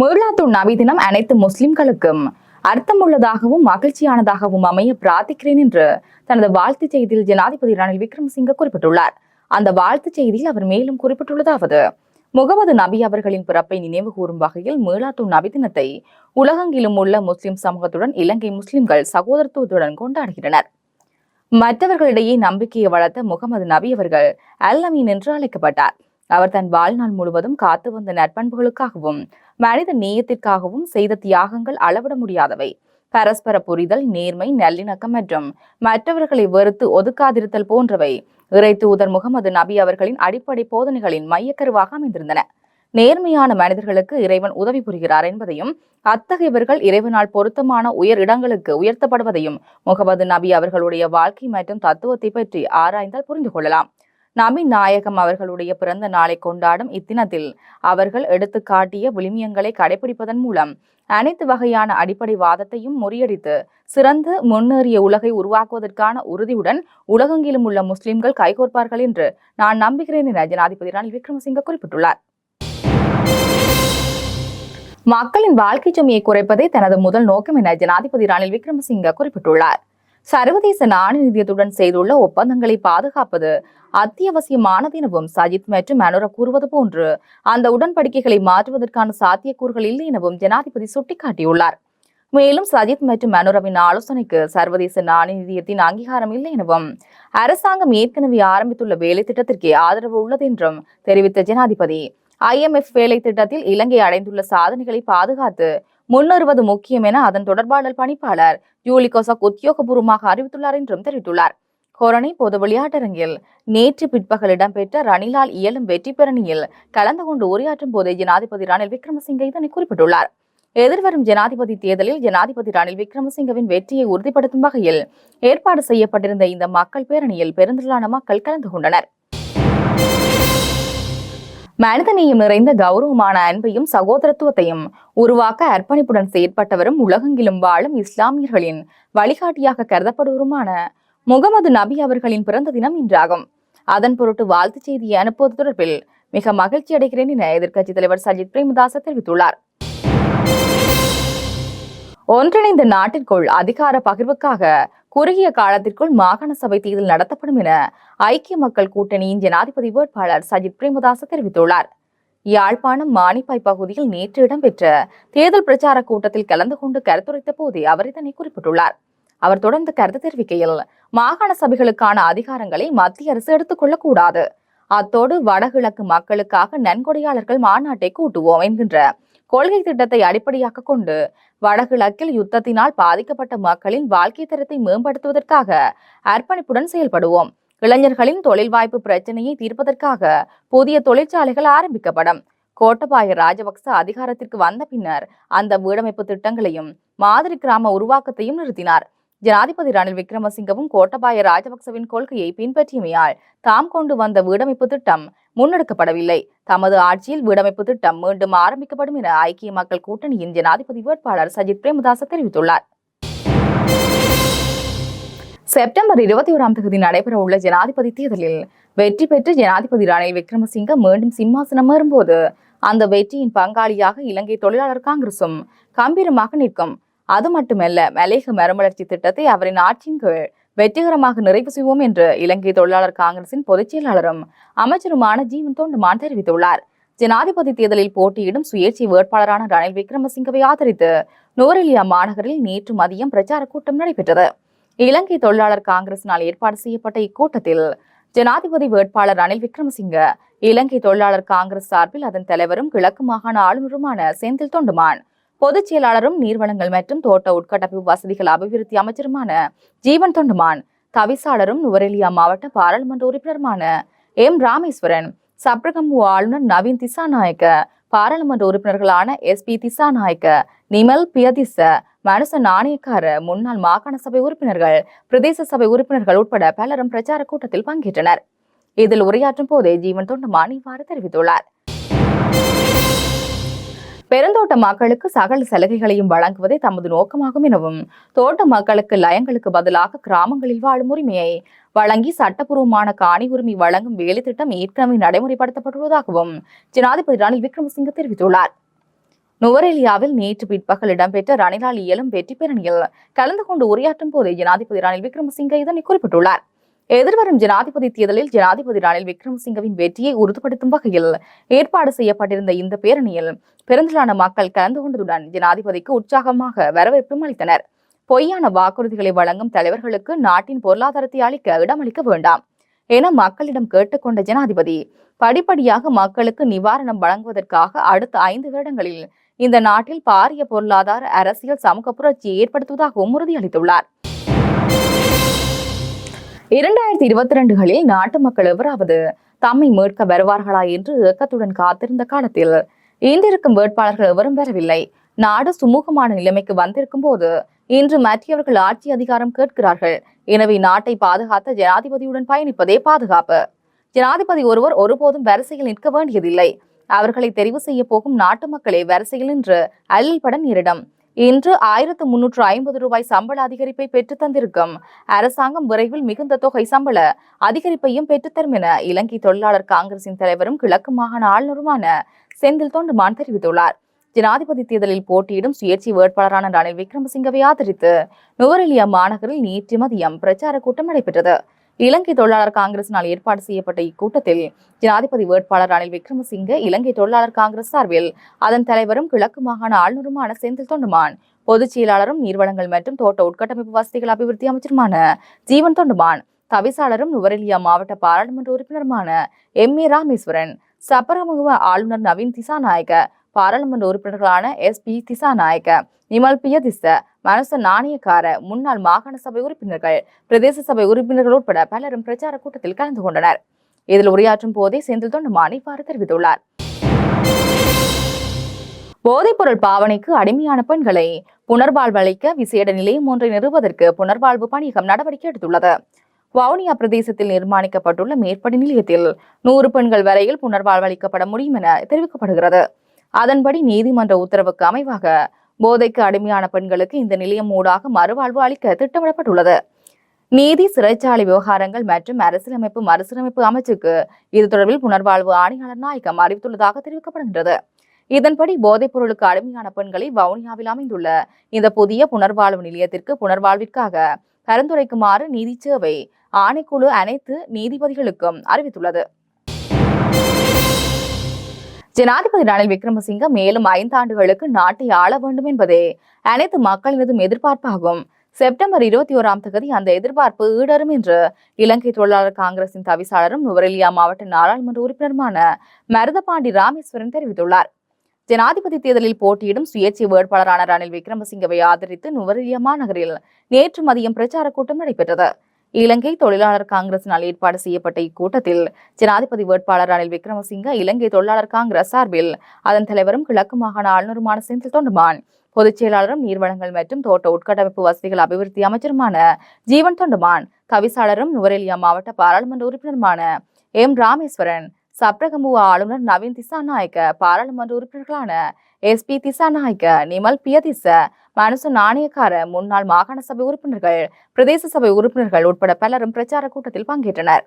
மீளாத்தூர் நபி தினம் அனைத்து முஸ்லிம்களுக்கும் அர்த்தமுள்ளதாகவும் மகிழ்ச்சியானதாகவும் அமைய பிரார்த்திக்கிறேன் என்று தனது வாழ்த்துச் செய்தியில் ஜனாதிபதி ரணில் விக்ரமசிங்க குறிப்பிட்டுள்ளார். அந்த வாழ்த்துச் செய்தியில் அவர் மேலும் குறிப்பிட்டுள்ளதாவது முகமது நபி அவர்களின் பிறப்பை நினைவு கூறும் வகையில் மீளாத்தூர் நபி தினத்தை உலகெங்கிலும் உள்ள முஸ்லிம் சமூகத்துடன் இலங்கை முஸ்லிம்கள் சகோதரத்துவத்துடன் கொண்டாடுகின்றனர். மற்றவர்களிடையே நம்பிக்கையை வளர்த்த முகமது நபி அவர்கள் அல் அமீன் என்று அழைக்கப்பட்டார். அவர் தன் வாழ்நாள் முழுவதும் காத்து வந்த நற்பண்புகளுக்காகவும் மனித நேயத்திற்காகவும் செய்த தியாகங்கள் அளவிட முடியாதவை. பரஸ்பர புரிதல் நேர்மை நல்லிணக்கம் மற்றும் மற்றவர்களை வெறுத்து ஒதுக்காதிருத்தல் போன்றவை இறை தூதர் முகமது நபி அவர்களின் அடிப்படை போதனைகளின் மையக்கருவாக அமைந்திருந்தன. நேர்மையான மனிதர்களுக்கு இறைவன் உதவி புரிகிறார் என்பதையும் அத்தகையவர்கள் இறைவனால் பொருத்தமான உயர் இடங்களுக்கு உயர்த்தப்படுவதையும் முகமது நபி அவர்களுடைய வாழ்க்கை மற்றும் தத்துவத்தை பற்றி ஆராய்ந்தால் புரிந்து கொள்ளலாம். நபி நாயகம் அவர்களுடைய பிறந்த நாளை கொண்டாடும் இத்தினத்தில் அவர்கள் எடுத்துக்காட்டிய விளிமியங்களை கடைபிடிப்பதன் மூலம் அனைத்து வகையான அடிப்படை வாதத்தையும் முறியடித்து சிறந்த முன்னேறிய உலகை உருவாக்குவதற்கான உறுதியுடன் உலகெங்கிலும் உள்ள முஸ்லிம்கள் கைகோர்ப்பார்கள் என்று நான் நம்புகிறேன் என ஜனாதிபதி ரணில் விக்ரமசிங்க குறிப்பிட்டுள்ளார். மக்களின் வாழ்க்கை சுமையை குறைப்பதே தனது முதல் நோக்கம் என ஜனாதிபதி ரணில் விக்ரமசிங்க குறிப்பிட்டுள்ளார். சர்வதேச நாணய நிதியத்துடன் செய்துள்ள ஒப்பந்தங்களை பாதுகாப்பது அத்தியாவசியமானது எனவும் சஜித் மற்றும் அனுர கூறுவது போன்று அந்த உடன்படிக்கைகளை மாற்றுவதற்கான சாத்தியக்கூறுகள் இல்லை எனவும் ஜனாதிபதி சுட்டிக்காட்டியுள்ளார். மேலும் சஜித் மற்றும் அனுரவின் ஆலோசனைக்கு சர்வதேச நாணய நிதியத்தின் அங்கீகாரம் இல்லை எனவும் அரசாங்கம் ஏற்கனவே ஆரம்பித்துள்ள வேலை திட்டத்திற்கே ஆதரவு உள்ளது என்றும் தெரிவித்த ஜனாதிபதி ஐஎம்எஃப் வேலை திட்டத்தில் இலங்கை அடைந்துள்ள சாதனைகளை பாதுகாத்து முன்னேறுவது முக்கியம் என அதன் தொடர்பாளர் பணிப்பாளர் ஜூலி கொசக் உத்தியோகபூர்வமாக அறிவித்துள்ளார் என்றும் தெரிவித்துள்ளார். கொரணை பொது விளையாட்டரங்கில் நேற்று பிற்பகல் இடம்பெற்ற ரணிலால் இயலும் வெற்றி பேரணியில் கலந்து கொண்டு உரையாற்றும் போதே ஜனாதிபதி ரணில் விக்ரமசிங்கே இதனை குறிப்பிட்டுள்ளார். எதிர்வரும் ஜனாதிபதி தேர்தலில் ஜனாதிபதி ரணில் விக்ரமசிங்கவின் வெற்றியை உறுதிப்படுத்தும் வகையில் ஏற்பாடு செய்யப்பட்டிருந்த இந்த மக்கள் பேரணியில் பெருந்திரளான மக்கள் கலந்து கொண்டனர். மனிதநேயம் நிறைந்த கௌரவமான அன்பையும் சகோதரத்துவத்தையும் உருவாக்க அர்ப்பணிப்புடன் செயற்பட்டவரும் உலகெங்கிலும் வாழும் இஸ்லாமியர்களின் வழிகாட்டியாக கருதப்படுவருமான முகமது நபி அவர்களின் பிறந்த தினம் இன்றாகும். அதன் பொருட்டு வாழ்த்துச் செய்தியை அனுப்புவது தொடர்பில் மிக மகிழ்ச்சி அடைகிறேன் என எதிர்க்கட்சித் தலைவர் சஜித் பிரேமதாச தெரிவித்துள்ளார். ஒன்றிணைந்த நாட்டிற்குள் அதிகார பகிர்வுக்காக குறுகிய காலத்திற்குள் மாகாண சபை தேர்தல் நடத்தப்படும் என ஐக்கிய மக்கள் கூட்டணியின் ஜனாதிபதி வேட்பாளர் சஜித் பிரேமதாச தெரிவித்துள்ளார். யாழ்ப்பாணம் மானிப்பாய் பகுதியில் நேற்று இடம்பெற்ற தேர்தல் பிரச்சார கூட்டத்தில் கலந்து கொண்டு கருத்துரைத்த போதே அவர் இதனை குறிப்பிட்டுள்ளார். அவர் தொடர்ந்து கருத்து தெரிவிக்கையில் மாகாண சபைகளுக்கான அதிகாரங்களை மத்திய அரசு எடுத்துக்கொள்ளக்கூடாது அத்தோடு வடகிழக்கு மக்களுக்காக நன்கொடையாளர்கள் மாநாட்டை கூட்டுவோம் என்கின்ற கொள்கை திட்டத்தை அடிப்படையாக கொண்டு வடகிழக்கில் யுத்தத்தினால் பாதிக்கப்பட்ட மக்களின் வாழ்க்கை தரத்தை மேம்படுத்துவதற்காக அர்ப்பணிப்புடன் செயல்படுவோம். இளைஞர்களின் தொழில் வாய்ப்பு பிரச்சனையை தீர்ப்பதற்காக புதிய தொழிற்சாலைகள் ஆரம்பிக்கப்படும். கோட்டபாய ராஜபக்ச அதிகாரத்திற்கு வந்த பின்னர் அந்த வீடமைப்பு திட்டங்களையும் மாதிரி கிராம உருவாக்கத்தையும் நிறுத்தினார். ஜனாதிபதி ரணில் விக்ரமசிங்கவும் கோட்டபாய ராஜபக்சவின் கொள்கையை பின்பற்றியமையால் தாம் கொண்டு வந்த வீடமைப்பு திட்டம் முன்னெடுக்கப்படவில்லை. தமது ஆட்சியில் வீடமைப்பு திட்டம் மீண்டும் ஆரம்பிக்கப்படும் என ஐக்கிய மக்கள் கூட்டணியின் ஜனாதிபதி வேட்பாளர் சஜித் பிரேமதாச தெரிவித்துள்ளார். செப்டம்பர் இருபத்தி ஓராம் தேதி நடைபெற உள்ள ஜனாதிபதி தேர்தலில் வெற்றி பெற்று ஜனாதிபதி ரணில் விக்ரமசிங்க மீண்டும் சிம்மாசனம் ஏறும்போது அந்த வெற்றியின் பங்காளியாக இலங்கை தொழிலாளர் காங்கிரசும் கம்பீரமாக நிற்கும். அது மட்டுமல்ல மலேக மறுமலர்ச்சி திட்டத்தை அவரின் ஆட்சியின் கீழ் வெற்றிகரமாக நிறைவு செய்வோம் என்று இலங்கை தொழிலாளர் காங்கிரசின் பொதுச் செயலாளரும் அமைச்சருமான ஜீவன் தொண்டுமான் தெரிவித்துள்ளார். ஜனாதிபதி தேர்தலில் போட்டியிடும் சுயேட்சை வேட்பாளரான ரணில் விக்ரமசிங்கவை ஆதரித்து நூரெலியா மாநகரில் நேற்று மதியம் பிரச்சார கூட்டம் நடைபெற்றது. இலங்கை தொழிலாளர் காங்கிரசினால் ஏற்பாடு செய்யப்பட்ட இக்கூட்டத்தில் ஜனாதிபதி வேட்பாளர் ரணில் விக்ரமசிங்க இலங்கை தொழிலாளர் காங்கிரஸ் சார்பில் அதன் தலைவரும் கிழக்கு மாகாண ஆளுநருமான செந்தில் தொண்டுமான் பொதுச் செயலாளரும் நீர்வளங்கள் மற்றும் தோட்ட உட்கட்டமைப்பு வசதிகள் அபிவிருத்தி அமைச்சருமான ஜீவன் தொண்டுமான் தவிசாளரும் நுவரெலியா மாவட்ட பாராளுமன்ற உறுப்பினருமான எம். ராமேஸ்வரன் சப்ரகம்பு ஆளுநர் நவீன் திசாநாயக்க பாராளுமன்ற உறுப்பினர்களான எஸ். பி. திசாநாயக்க நிமல் பியதிச மனுச நாணயக்கார முன்னாள் மாகாண சபை உறுப்பினர்கள் பிரதேச சபை உறுப்பினர்கள் உட்பட பலரும் பிரச்சார கூட்டத்தில் பங்கேற்றனர். இதில் உரையாற்றும் போதே ஜீவன் தொண்டுமான் இவ்வாறு தெரிவித்துள்ளார். பெருந்தோட்ட மக்களுக்கு சகல சலுகைகளையும் வழங்குவதே தமது நோக்கமாகும் எனவும் தோட்ட மக்களுக்கு லயங்களுக்கு பதிலாக கிராமங்களில் வாழும் உரிமையை வழங்கி சட்டப்பூர்வமான காணி உரிமை வழங்கும் வேலை திட்டம் ஏற்கனவே நடைமுறைப்படுத்தப்பட்டுள்ளதாகவும் ஜனாதிபதி ரணில் விக்ரமசிங்க தெரிவித்துள்ளார். நுவரெலியாவில் நேற்று பிற்பகல் இடம்பெற்ற ரணிலால் இயலும் வெற்றி பேரணியில் கலந்து கொண்டு உரையாற்றும் போது ஜனாதிபதி ரணில் விக்ரமசிங்கே இதனை குறிப்பிட்டுள்ளார். எதிர்வரும் ஜனாதிபதி தேர்தலில் ஜனாதிபதி ரணில் விக்ரமசிங்கவின் வெற்றியை உறுதிப்படுத்தும் வகையில் ஏற்பாடு செய்யப்பட்டிருந்த இந்த பேரணியில் பெருந்திலான மக்கள் கலந்து கொண்டதுடன் ஜனாதிபதிக்கு உற்சாகமாக வரவேற்பும் அளித்தனர். பொய்யான வாக்குறுதிகளை வழங்கும் தலைவர்களுக்கு நாட்டின் பொருளாதாரத்தை அளிக்க இடமளிக்க வேண்டாம் என மக்களிடம் கேட்டுக்கொண்ட ஜனாதிபதி படிப்படியாக மக்களுக்கு நிவாரணம் வழங்குவதற்காக அடுத்த ஐந்து வருடங்களில் இந்த நாட்டில் பாரிய பொருளாதார அரசியல் சமூக புரட்சியை ஏற்படுத்துவதாகவும் உறுதியளித்துள்ளார். இரண்டாயிரத்தி இருபத்தி ரெண்டுகளில் நாட்டு மக்கள் எவராவது தம்மை மீட்க வருவார்களா என்று ஏக்கத்துடன் காத்திருந்த காலத்தில் இன்றிருக்கும் வேட்பாளர்கள் எவரும் வரவில்லை. நாடு சுமூகமான நிலைமைக்கு வந்திருக்கும் போது இன்று மற்றவர்கள் ஆட்சி அதிகாரம் கேட்கிறார்கள். எனவே நாட்டை பாதுகாத்த ஜனாதிபதியுடன் பயணிப்பதே பாதுகாப்பு. ஜனாதிபதி ஒருவர் ஒருபோதும் வரிசையில் நிற்க வேண்டியதில்லை. அவர்களை தெரிவு செய்ய போகும் நாட்டு மக்களே வரிசையில் நின்று அல்லல் பட நேரிடும் இன்று ஆயிரத்து முன்னூற்று ஐம்பது ரூபாய் சம்பள அதிகரிப்பை பெற்று தந்திருக்கும். அரசாங்கம் விரைவில் மிகுந்த தொகை சம்பள அதிகரிப்பையும் பெற்றுத்தரும் என இலங்கை தொழிலாளர் காங்கிரசின் தலைவரும் கிழக்கு மாகாண ஆளுநருமான செந்தில் தொண்டுமான் தெரிவித்துள்ளார். ஜனாதிபதி தேர்தலில் போட்டியிடும் சுயேட்சை வேட்பாளரான ரணில் விக்ரமசிங்கவை ஆதரித்து நுவரெலியா மாநகரில் நேற்று மதியம் பிரச்சார கூட்டம் நடைபெற்றது. இலங்கை தொழிலாளர் காங்கிரசினால் ஏற்பாடு செய்யப்பட்ட இக்கூட்டத்தில் ஜனாதிபதி வேட்பாளர் ரணில் விக்ரமசிங்கே இலங்கை தொழிலாளர் காங்கிரஸ் சார்பில் அதன் தலைவரும் கிழக்கு மாகாண ஆளுநருமான செந்தில் தொண்டுமான் பொதுச் செயலாளரும் நீர்வளங்கள் மற்றும் தோட்ட உட்கட்டமைப்பு வசதிகள் அபிவிருத்தி அமைச்சருமான ஜீவன் தொண்டுமான் தவிசாளரும் நுவரெலியா மாவட்ட பாராளுமன்ற உறுப்பினருமான எம் ஏ ராமேஸ்வரன் சப்பரமுக ஆளுநர் நவீன் திசாநாயக்க பாராளுமன்ற உறுப்பினர்களான எஸ். பி. திசாநாயக்க நிமல் பியதிச மனச நாணயக்கார முன்னாள் மாகாண சபை உறுப்பினர்கள் பிரதேச சபை உறுப்பினர்கள் உட்பட பலரும் பிரச்சார கூட்டத்தில் கலந்து கொண்டனர். இதில் உரையாற்றும் போதே செந்தில் தொண்டுமான் இவ்வாறு தெரிவித்துள்ளார். போதைப்பொருள் பாவனைக்கு அடிமையான பெண்களை புனர்வாழ்வளிக்க விசேட நிலையம் ஒன்றை நிறுவுவதற்கு புனர்வாழ்வு பணியகம் நடவடிக்கை எடுத்துள்ளது. வவுனியா பிரதேசத்தில் நிர்மாணிக்கப்பட்டுள்ள மேற்படி நிலையத்தில் நூறு பெண்கள் வரையில் புனர்வாழ்வளிக்கப்பட முடியும் என தெரிவிக்கப்படுகிறது. அதன்படி நீதிமன்ற உத்தரவுக்கு அமைவாக போதைக்கு அடிமையான பெண்களுக்கு இந்த நிலையம் ஊடாக மறுவாழ்வு அளிக்க திட்டமிடப்பட்டுள்ளது. நீதி சிறைச்சாலை விவகாரங்கள் மற்றும் அரசியலமைப்பு மறுசீரமைப்பு அமைச்சுக்கு இது தொடர்பில் புனர்வாழ்வு ஆணையாளர் நாயகம் அறிவித்துள்ளதாக தெரிவிக்கப்படுகின்றது. இதன்படி போதைப் பொருளுக்கு அடிமையான பெண்களை வவுனியாவில் அமைந்துள்ள இந்த புதிய புனர்வாழ்வு நிலையத்திற்கு புனர்வாழ்விற்காக பரிந்துரைக்குமாறு நீதி சேவை ஆணைக்குழு அனைத்து நீதிபதிகளுக்கும் அறிவித்துள்ளது. ஜனாதிபதி ரணில் விக்ரமசிங்க மேலும் ஐந்தாண்டுகளுக்கு நாட்டை ஆள வேண்டும் என்பதே அனைத்து மக்களினதும் எதிர்பார்ப்பாகும். செப்டம்பர் இருபத்தி ஓராம் தேதி அந்த எதிர்பார்ப்பு ஈடரும் என்று இலங்கை தொழிலாளர் காங்கிரசின் தவிசாளரும் நுவரெலியா மாவட்ட நாடாளுமன்ற உறுப்பினருமான மருதபாண்டி ராமேஸ்வரன் தெரிவித்துள்ளார். ஜனாதிபதி தேர்தலில் போட்டியிடும் சுயேட்சை வேட்பாளரான ரணில் விக்ரமசிங்கவை ஆதரித்து நுவரெலியா மாநகரில் நேற்று மதியம் பிரச்சார கூட்டம் நடைபெற்றது. இலங்கை தொழிலாளர் காங்கிரசினால் ஏற்பாடு செய்யப்பட்ட இக்கூட்டத்தில் ஜனாதிபதி வேட்பாளர் ரணில் விக்ரமசிங்க இலங்கை தொழிலாளர் காங்கிரஸ் சார்பில் அதன் தலைவரும் கிழக்கு மாகாண ஆளுநருமான செந்தில் தொண்டுமான் பொதுச் செயலாளரும் நீர்வளங்கள் மற்றும் தோட்ட உட்கட்டமைப்பு வசதிகள் அபிவிருத்தி அமைச்சருமான ஜீவன் தொண்டுமான் தவிசாளரும் நுவரெலியா மாவட்ட பாராளுமன்ற உறுப்பினருமான எம். ராமேஸ்வரன் சப்ரகமுவ ஆளுநர் நவீன் திசாநாயக்க பாராளுமன்ற உறுப்பினர்களான எஸ். பி. திசாநாயக்க நிமல் பியதிச மனுசு நாணயக்கார முன்னாள் மாகாண சபை உறுப்பினர்கள் பிரதேச சபை உறுப்பினர்கள் உட்பட பலரும் பிரச்சார கூட்டத்தில் பங்கேற்றனர்.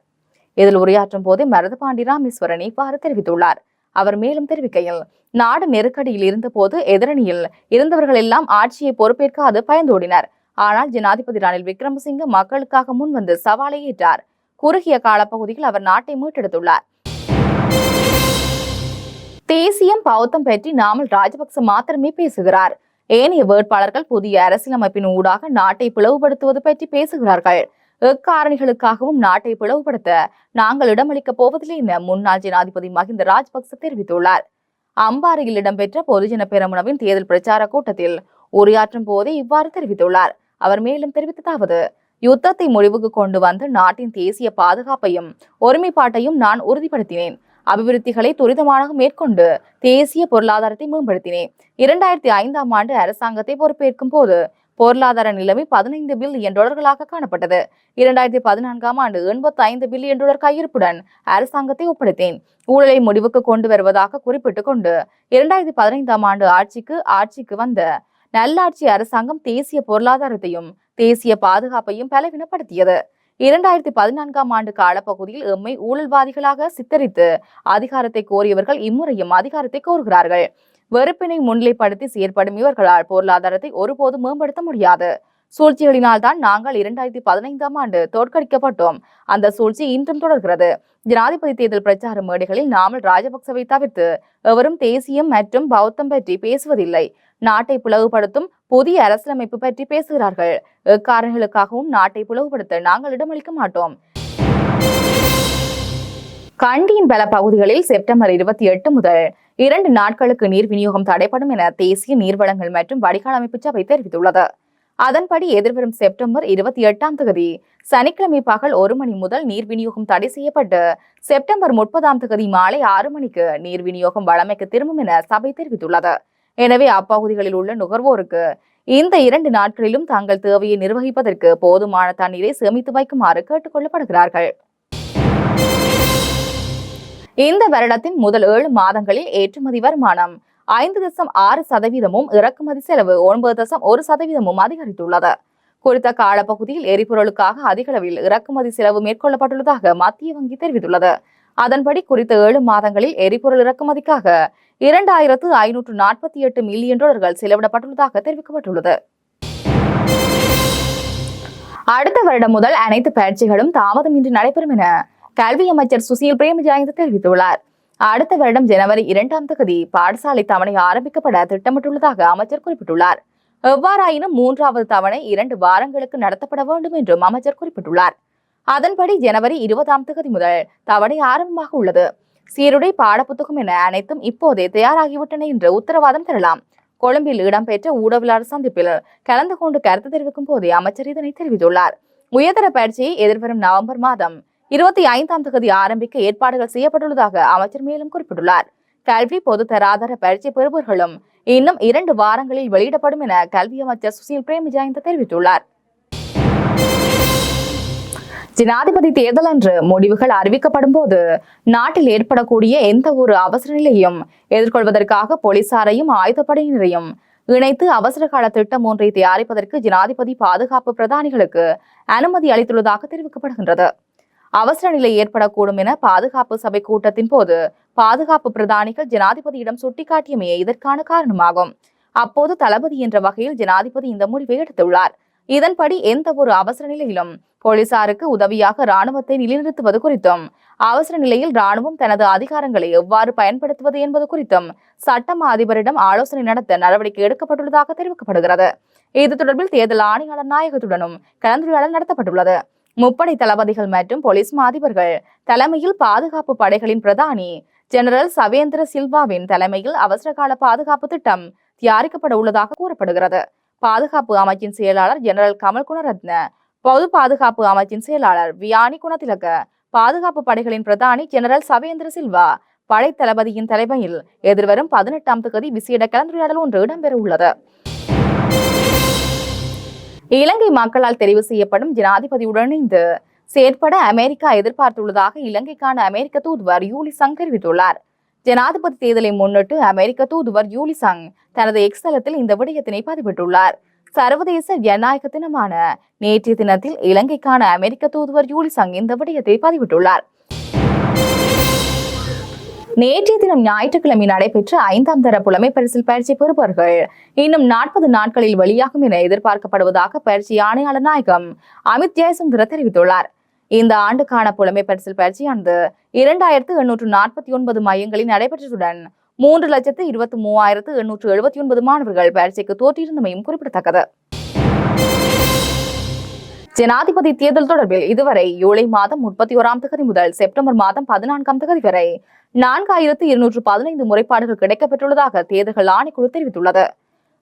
இதில் உரையாற்றும் போதே மருதபாண்டி ராமேஸ்வரன் இவ்வாறு தெரிவித்துள்ளார். அவர் மேலும் தெரிவிக்கையில் நாடு நெருக்கடியில் இருந்தபோது எதிரணியில் இருந்தவர்கள் எல்லாம் ஆட்சியை பொறுப்பேற்காது பயந்தோடினர். ஆனால் ஜனாதிபதி ரணில் விக்ரமசிங்க மக்களுக்காக முன்வந்து சவாலை ஏற்றார். குறுகிய காலப்பகுதியில் அவர் நாட்டை மீட்டெடுத்துள்ளார். தேசியம் பௌத்தம் பற்றி நாமல் ராஜபக்ச மாத்திரமே பேசுகிறார். ஏனைய வேட்பாளர்கள் புதிய அரசியலமைப்பின் ஊடாக நாட்டை பிளவுபடுத்துவது பற்றி பேசுகிறார்கள். எக்காரணிகளுக்காகவும் நாட்டை பிளவுபடுத்த நாங்கள் இடமளிக்கப் போவதில்லை என முன்னாள் ஜனாதிபதி மஹிந்த ராஜபக்ச தெரிவித்துள்ளார். அம்பாறையில் இடம்பெற்ற பொதுஜன பெரமுனவின் தேர்தல் பிரச்சார கூட்டத்தில் உரையாற்றும் போதே இவ்வாறு தெரிவித்துள்ளார். அவர் மேலும் தெரிவித்ததாவது யுத்தத்தை முடிவுக்கு கொண்டு வந்து நாட்டின் தேசிய பாதுகாப்பையும் ஒருமைப்பாட்டையும் நான் உறுதிப்படுத்தினேன். அபிவிருத்திகளை துரிதமாக மேற்கொண்டு தேசிய பொருளாதாரத்தை மேம்படுத்தினேன். இரண்டாயிரத்தி ஐந்தாம் ஆண்டு அரசாங்கத்தை பொறுப்பேற்கும் போது பொருளாதார நிலைமை பதினைந்து பில்லியன் டாலர்களாக காணப்பட்டது. இரண்டாயிரத்தி பதினான்காம் ஆண்டு எண்பத்தி ஐந்து பில்லியன் டாலர் கையிருப்புடன் அரசாங்கத்தை ஒப்படைத்தேன். ஊழலை முடிவுக்கு கொண்டு வருவதாக குறிப்பிட்டுக் கொண்டு இரண்டாயிரத்தி பதினைந்தாம் ஆண்டு ஆட்சிக்கு ஆட்சிக்கு வந்த நல்லாட்சி அரசாங்கம் தேசிய பொருளாதாரத்தையும் தேசிய பாதுகாப்பையும் பலவீனப்படுத்தியது. இரண்டாயிரத்தி பதினான்காம் ஆண்டு காலப்பகுதியில் எம்மை ஊழல்வாதிகளாக சித்தரித்து அதிகாரத்தை கோரியவர்கள் இம்முறையும் அதிகாரத்தை கோருகிறார்கள். வெறுப்பினை முன்னிலைப்படுத்தி செயற்படும் இவர்களால் பொருளாதாரத்தை ஒருபோதும் மேம்படுத்த முடியாது. சூழ்ச்சிகளினால் தான் நாங்கள் இரண்டாயிரத்தி பதினைந்தாம் ஆண்டு தோற்கடிக்கப்பட்டோம். அந்த சூழ்ச்சி இன்றும் தொடர்கிறது. ஜனாதிபதி தேர்தல் பிரச்சார மேடைகளில் நாமல் ராஜபக்சவை தவிர்த்து எவரும் தேசியம் மற்றும் பௌத்தம் பற்றி பேசுவதில்லை. நாட்டை பிளவுபடுத்தும் புதிய அரசியலமைப்பு பற்றி பேசுகிறார்கள். எக்காரணங்களுக்காகவும் நாட்டை பிளவுபடுத்த நாங்கள் இடமளிக்க மாட்டோம். கண்டியின் பல பகுதிகளில் செப்டம்பர் இருபத்தி எட்டு முதல் இரண்டு நாட்களுக்கு நீர் விநியோகம் தடைப்படும் என தேசிய நீர்வளங்கள் மற்றும் வடிகால் அமைப்பு சபை தெரிவித்துள்ளது. அதன்படி எதிர்வரும் செப்டம்பர் இருபத்தி எட்டாம் தேதி சனிக்கிழமை பகல் ஒரு மணி முதல் நீர் விநியோகம் தடை செய்யப்பட்டு செப்டம்பர் முப்பதாம் தேதி மாலை ஆறு மணிக்கு நீர் விநியோகம் வழமைக்கு திரும்பும் என சபை தெரிவித்துள்ளது. எனவே அப்பகுதிகளில் உள்ள நுகர்வோருக்கு இந்த இரண்டு நாட்களிலும் தங்கள் தேவையை நிர்வகிப்பதற்கு போதுமான தண்ணீரை சேமித்து வைக்குமாறு கேட்டுக் கொள்ளப்படுகிறார்கள் இந்த வருடத்தின் முதல் ஏழு மாதங்களில் ஏற்றுமதி வருமானம் ஐந்து தசம் ஆறு சதவீதமும் இறக்குமதி செலவு ஒன்பது தசம் ஒரு சதவீதமும் அதிகரித்துள்ளது. குறித்த காலப்பகுதியில் எரிபொருளுக்காக அதிகளவில் இறக்குமதி செலவு மேற்கொள்ளப்பட்டுள்ளதாக மத்திய வங்கி தெரிவித்துள்ளது. அதன்படி குறித்த ஏழு மாதங்களில் எரிபொருள் இறக்குமதிக்காக இரண்டாயிரத்து ஐநூற்று நாற்பத்தி எட்டு மில்லியன் டாலர்கள் செலவிடப்பட்டுள்ளதாக தெரிவிக்கப்பட்டுள்ளது. அடுத்த வருடம் முதல் அனைத்து பயிற்சிகளும் தாமதமின்றி நடைபெறும் என கல்வி அமைச்சர் சுசீல் பிரேமஜாயந்த் தெரிவித்துள்ளார். அடுத்த வருடம் ஜனவரி இரண்டாம் தேதி பாடசாலை தவணை ஆரம்பிக்கப்பட திட்டமிட்டுள்ளதாக அமைச்சர் குறிப்பிட்டுள்ளார். எவ்வாறாயினும் மூன்றாவது தவணை இரண்டு வாரங்களுக்கு நடத்தப்பட வேண்டும் என்றும் அமைச்சர் குறிப்பிட்டுள்ளார். அதன்படி ஜனவரி இருபதாம் தேதி முதல் தவணை ஆரம்பமாக உள்ளது. சீருடை பாடப்புத்தகம் என அனைத்தும் இப்போதே தயாராகிவிட்டன என்று உத்தரவாதம் தரலாம். கொழும்பில் இடம்பெற்ற ஊடகவியலாளர் சந்திப்பில் கலந்து கொண்டு கருத்து தெரிவிக்கும் போதே அமைச்சர் இதனை தெரிவித்துள்ளார். உயர்தர பயிற்சியை எதிர்வரும் நவம்பர் மாதம் இருபத்தி ஐந்தாம் தேதி ஆரம்பிக்க ஏற்பாடுகள் செய்யப்பட்டுள்ளதாக அமைச்சர் மேலும் குறிப்பிட்டுள்ளார். கல்வி பொது தராதர பயிற்சி பெறுபவர்களும் இன்னும் இரண்டு வாரங்களில் வெளியிடப்படும் என கல்வி அமைச்சர் சுசீல் பிரேமஜாயந்த தெரிவித்துள்ளார். ஜனாதிபதி தேர்தல் அன்று முடிவுகள் அறிவிக்கப்படும் போது நாட்டில் ஏற்படக்கூடிய எந்த ஒரு அவசர நிலையும் எதிர்கொள்வதற்காக போலீசாரையும் ஆயுதப்படையினரையும் இணைத்து அவசர கால திட்டம் ஒன்றை தயாரிப்பதற்கு ஜனாதிபதி பாதுகாப்பு பிரதானிகளுக்கு அனுமதி அளித்துள்ளதாக தெரிவிக்கப்படுகின்றது. அவசர நிலை ஏற்படக்கூடும் என பாதுகாப்பு சபை கூட்டத்தின் போது பாதுகாப்பு பிரதானிகள் ஜனாதிபதியிடம் சுட்டிக்காட்டியமே இதற்கான காரணமாகும். அப்போது தளபதி என்ற வகையில் ஜனாதிபதி இந்த முடிவை எடுத்துள்ளார். இதன்படி எந்த ஒரு அவசர நிலையிலும் போலீசாருக்கு உதவியாக ராணுவத்தை நிலைநிறுத்துவது குறித்தும் அவசர நிலையில் ராணுவம் தனது அதிகாரங்களை எவ்வாறு பயன்படுத்துவது என்பது குறித்தும் சட்டமா அதிபரிடம் ஆலோசனை நடத்த நடவடிக்கை எடுக்கப்பட்டுள்ளதாக தெரிவிக்கப்படுகிறது. இது தொடர்பில் தேர்தல் ஆணையாளர் நாயகத்துடனும் கலந்துரையாடல் நடத்தப்பட்டுள்ளது. முப்படை தளபதிகள் மற்றும் போலீஸ் மாதிபர்கள். தலைமையில் பாதுகாப்பு படைகளின் பிரதானி ஜெனரல் சவேந்திர சில்வாவின் தலைமையில் அவசரகால பாதுகாப்பு திட்டம் தயாரிக்கப்பட உள்ளதாக கூறப்படுகிறது. பாதுகாப்பு அமைச்சின் செயலாளர் ஜெனரல் கமல் குணரத்ன பொது பாதுகாப்பு அமைச்சின் செயலாளர் வியானி குணதிலக பாதுகாப்பு படைகளின் பிரதானி ஜெனரல் சவேந்திர சில்வா படை தளபதியின் தலைமையில் எதிர்வரும் பதினெட்டாம் தேதி விசேட கலந்துரையாடல் ஒன்று இடம்பெற உள்ளது. இலங்கை மக்களால் தெரிவு செய்யப்படும் ஜனாதிபதியுடன் இணைந்து செயற்பட அமெரிக்கா எதிர்பார்த்துள்ளதாக இலங்கைக்கான அமெரிக்க தூதுவர் யூலி சங் தெரிவித்துள்ளார். ஜனாதிபதி தேர்தலை முன்னிட்டு அமெரிக்க தூதுவர் யூலி சங் தனது எக்ஸ்தலத்தில் இந்த விடயத்தினை பதிவிட்டுள்ளார். சர்வதேச ஜனநாயக தினமான நேற்றைய தினத்தில் இலங்கைக்கான அமெரிக்க தூதுவர் யூலி சங் இந்த விடயத்தை பதிவிட்டுள்ளார். நேற்றைய தினம் ஞாயிற்றுக்கிழமை நடைபெற்ற ஐந்தாம் தர புலமை பரிசில் பயிற்சி பெறுபவர்கள். இன்னும் நாற்பது நாட்களில் வெளியாகும் என எதிர்பார்க்கப்படுவதாக பயிற்சி ஆணையாளர் நாயகம் அமித் ஜெயசுந்தர தெரிவித்துள்ளார். இந்த ஆண்டுக்கான புலமை பரிசில் பயிற்சியானது இரண்டாயிரத்து எண்ணூற்று நாற்பத்தி ஒன்பது மையங்களில் நடைபெற்றதுடன் மூன்று லட்சத்து இருபத்தி மூவாயிரத்து எண்ணூற்று எழுபத்தி ஒன்பது மாணவர்கள் பயிற்சிக்கு தோற்றியிருந்தமையும் குறிப்பிடத்தக்கது. ஜனாதிபதி தேர்தல் தொடர்பில் இதுவரை ஜூலை மாதம் முப்பத்தி ஓராம் தேதி முதல் செப்டம்பர் மாதம் பதினான்காம் தேதி வரை நான்காயிரத்து இருநூற்று பதினைந்து முறைப்பாடுகள் கிடைக்கப்பெற்றுள்ளதாக தேர்தல்கள் ஆணைக்குழு தெரிவித்துள்ளது.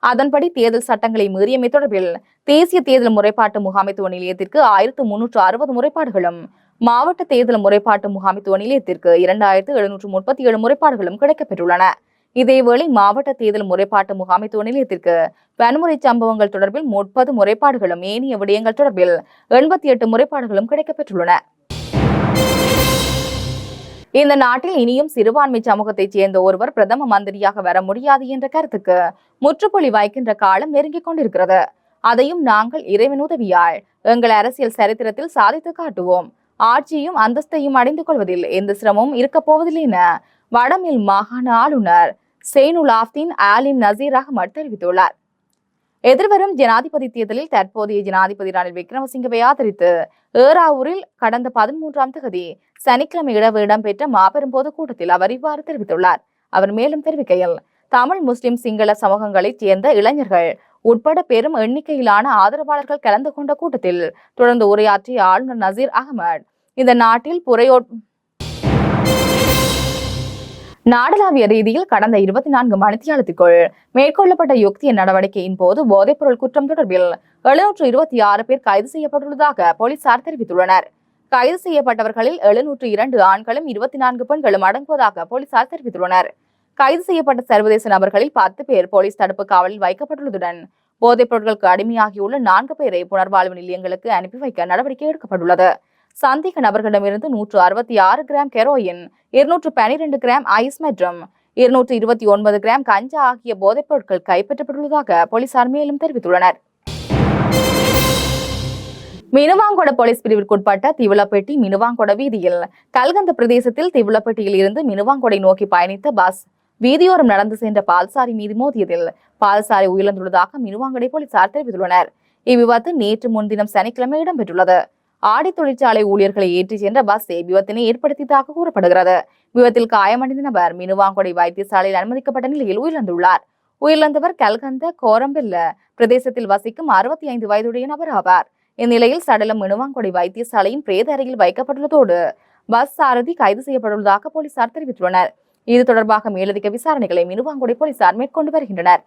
அதன்படி தேர்தல் சட்டங்களை மீறியமை தொடர்பில் தேசிய தேர்தல் முறைப்பாட்டு முகாமைத்துவ நிலையத்திற்கு ஆயிரத்து முன்னூற்று அறுபது முறைப்பாடுகளும் மாவட்ட தேர்தல் முறைப்பாட்டு முகாமைத்துவ நிலையத்திற்கு இரண்டாயிரத்து எழுநூற்று முப்பத்தி ஏழு முறைப்பாடுகளும் கிடைக்கப்பெற்றுள்ளன. இதேவேளை மாவட்ட தேர்தல் முறைப்பாட்டு முகாமைத்துவ நிலையத்திற்கு வன்முறை சம்பவங்கள் தொடர்பில் முப்பது முறைப்பாடுகளும் ஏனைய விடயங்கள் தொடர்பில் எண்பத்தி எட்டு முறைப்பாடுகளும் கிடைக்கப்பெற்றுள்ளன. இந்த நாட்டில் இனியும் சிறுபான்மை சமூகத்தைச் சேர்ந்த ஒருவர் பிரதம மந்திரியாக வர முடியாது என்ற கருத்துக்கு முற்றுப்புள்ளி வைக்கின்ற காலம் நெருங்கிக் கொண்டிருக்கிறது. அதையும் நாங்கள் இறைவன் உதவியால் எங்கள் அரசியல் சரித்திரத்தில் சாதித்து காட்டுவோம். ஆட்சியும் அந்தஸ்தையும் அடைந்து கொள்வதில் எந்த சிரமமும் இருக்கப் போவதில்லை என வடமில் மாகாண ஆளுநர் சேனுல் ஆப்தீன் ஆலிம் நசீர் அகமட் தெரிவித்துள்ளார். எதிர்வரும் ஜனாதிபதி தேர்தலில் தற்போதைய ஜனாதிபதி ரணில் விக்ரமசிங்கவை ஆதரித்து ஏறாவூரில் கடந்த பதிமூன்றாம் தேதி சனிக்கிழமை இடவு இடம்பெற்ற மாபெரும் பொதுக்கூட்டத்தில் அவர் இவ்வாறு தெரிவித்துள்ளார். அவர் மேலும் தெரிவிக்கையில் தமிழ் முஸ்லிம் சிங்கள சமூகங்களைச் சேர்ந்த இளைஞர்கள் உட்பட பெரும் எண்ணிக்கையிலான ஆதரவாளர்கள் கலந்து கொண்ட கூட்டத்தில் தொடர்ந்து உரையாற்றிய ஆளுநர் நசீர் அகமது இந்த நாட்டில் புறையோ நாடளாவிய ரீதியில் கடந்த இருபத்தி நான்கு மணித்தியாலத்துக்குள் மேற்கொள்ளப்பட்ட யுக்திய நடவடிக்கையின் போது போதைப்பொருள் குற்றம் தொடர்பில் எழுநூற்று இருபத்தி ஆறு பேர் கைது செய்யப்பட்டுள்ளதாக போலீசார் தெரிவித்துள்ளனர். கைது செய்யப்பட்டவர்களில் எழுநூற்று இரண்டு ஆண்களும் இருபத்தி நான்கு பெண்களும் அடங்குவதாக போலீசார் தெரிவித்துள்ளனர். கைது செய்யப்பட்ட சர்வதேச நபர்களில் பத்து பேர் போலீஸ் தடுப்பு காவலில் வைக்கப்பட்டுள்ளதுடன் போதைப் பொருட்களுக்கு அடிமையாகியுள்ள நான்கு பேரை புனர்வாழ்வு நிலையங்களுக்கு அனுப்பி வைக்க நடவடிக்கை எடுக்கப்பட்டுள்ளது. சந்தேக நபர்களிடமிருந்து நூற்று அறுபத்தி ஆறு கிராம் கெரோயின் இருநூற்று பனிரெண்டு கிராம் ஐஸ் மற்றும் இருநூற்று இருபத்தி ஒன்பது கிராம் கஞ்சா ஆகிய போதைப் பொருட்கள் கைப்பற்றப்பட்டுள்ளதாக போலீசார் மேலும் தெரிவித்துள்ளனர். மினுவாங்கொட போலீஸ் பிரிவிற்குட்பட்ட திவுலப்பட்டி மினுவாங்கொட வீதியில் கல்கந்த பிரதேசத்தில் திவுலப்பட்டியில் இருந்து மினுவாங்கொடை நோக்கி பயணித்த பஸ் வீதியோரம் நடந்து சென்ற பால்சாரி மீது மோதியதில் பால்சாரி உயிரிழந்துள்ளதாக மினுவாங்கொடை போலீசார் தெரிவித்துள்ளனர். இவ்விபத்து நேற்று முன்தினம் சனிக்கிழமை இடம்பெற்றுள்ளது. ஆடி தொழிற்சாலை ஊழியர்களை ஏற்றிச் சென்ற பஸ் விபத்தினை ஏற்படுத்தியதாக கூறப்படுகிறது. விபத்தில் காயமடைந்த நபர் மினுவாங்கொடை வைத்தியசாலையில் அனுமதிக்கப்பட்ட நிலையில் உயிரிழந்துள்ளார். உயிரிழந்தவர் கல்கந்த கோரம்பில்ல பிரதேசத்தில் வசிக்கும் அறுபத்தி ஐந்து வயதுடைய நபர் ஆவார். இந்நிலையில் சடலம் மினுவாங்கொடை வைத்தியசாலையின் பிரேத அறையில் வைக்கப்பட்டுள்ளதோடு பஸ் சாரதி கைது செய்யப்பட்டுள்ளதாக போலீசார் தெரிவித்துள்ளனர். இது தொடர்பாக மேலதிக விசாரணைகளை மினுவாங்குடி போலீசார் மேற்கொண்டு வருகின்றனர்.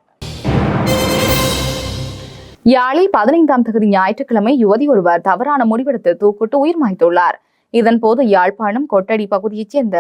யாழில் பதினைந்தாம் தகுதி ஞாயிற்றுக்கிழமை யுவதி ஒருவர் தவறான முடிவெடுத்து தூக்கிட்டு உயிர் மாய்த்துள்ளார். இதன்போது யாழ்ப்பாணம் கொட்டடி பகுதியைச் சேர்ந்த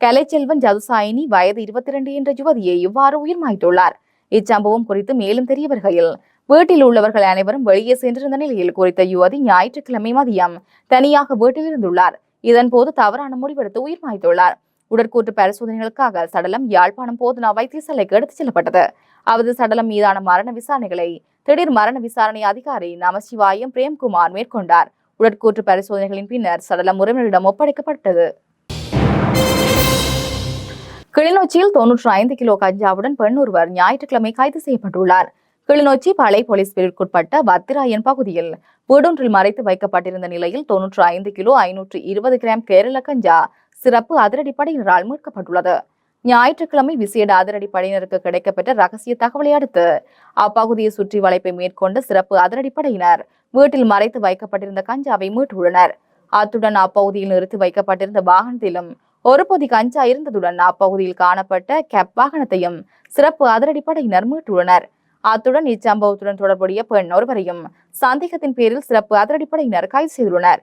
கலைச்செல்வன் ஜதுசாயினி வயது இருபத்தி இரண்டு என்ற யுவதியை இவ்வாறு உயிர் மாய்த்துள்ளார். இச்சம்பவம் குறித்து மேலும் தெரிய வருகையில் வீட்டில் உள்ளவர்கள் அனைவரும் வெளியே சென்றிருந்த நிலையில் குறித்த யுவதி ஞாயிற்றுக்கிழமை மதியம் தனியாக வீட்டில் இருந்துள்ளார். இதன்போது தவறான முடிவெடுத்து உயிர் மாய்த்துள்ளார். உடற்கூற்று பரிசோதனைகளுக்காக சடலம் யாழ்ப்பாணம் போதனா வைத்தியசாலைக்கு எடுத்துச் செல்லப்பட்டது. அவரது சடலம் மீதான மரண விசாரணைகளை திடீர் மரண விசாரணை அதிகாரி நமசிவாயம் பிரேம்குமார் மேற்கொண்டார். உடற்கூற்று பரிசோதனைகளின் பின்னர் சடலம் உறவினரிடம் ஒப்படைக்கப்பட்டது. கிளிநொச்சியில் தொன்னூற்று ஐந்து கிலோ கஞ்சாவுடன் பெண் ஒருவர் ஞாயிற்றுக்கிழமை கைது செய்யப்பட்டுள்ளார். கிளிநொச்சி பளை போலீஸ் பிரிவுக்குட்பட்ட வத்திராயன் பகுதியில் வீடொன்றில் மறைத்து வைக்கப்பட்டிருந்த நிலையில் தொன்னூற்று ஐந்து கிலோ ஐநூற்று இருபது கிராம் கேரள கஞ்சா சிறப்பு அதிரடிப்படையினரால் மீட்கப்பட்டுள்ளது. ஞாயிற்றுக்கிழமை விசேட அதிரடிப்படையினருக்கு கிடைக்கப்பெற்ற ரகசிய தகவலை அடுத்து அப்பகுதியை சுற்றி வளைப்பை மேற்கொண்ட சிறப்பு அதிரடிப்படையினர் வீட்டில் மறைத்து வைக்கப்பட்டிருந்த கஞ்சாவை மீட்டுள்ளனர். அத்துடன் அப்பகுதியில் நிறுத்தி வைக்கப்பட்டிருந்த வாகனத்திலும் ஒரு பொதி கஞ்சா இருந்ததுடன் அப்பகுதியில் காணப்பட்ட கேப் வாகனத்தையும் சிறப்பு அதிரடிப்படையினர் மீட்டுள்ளனர். அத்துடன் இச்சம்பவத்துடன் தொடர்புடைய பெண் ஒருவரையும் சந்தேகத்தின் பேரில் சிறப்பு அதிரடிப்படையினர் கைது செய்துள்ளனர்.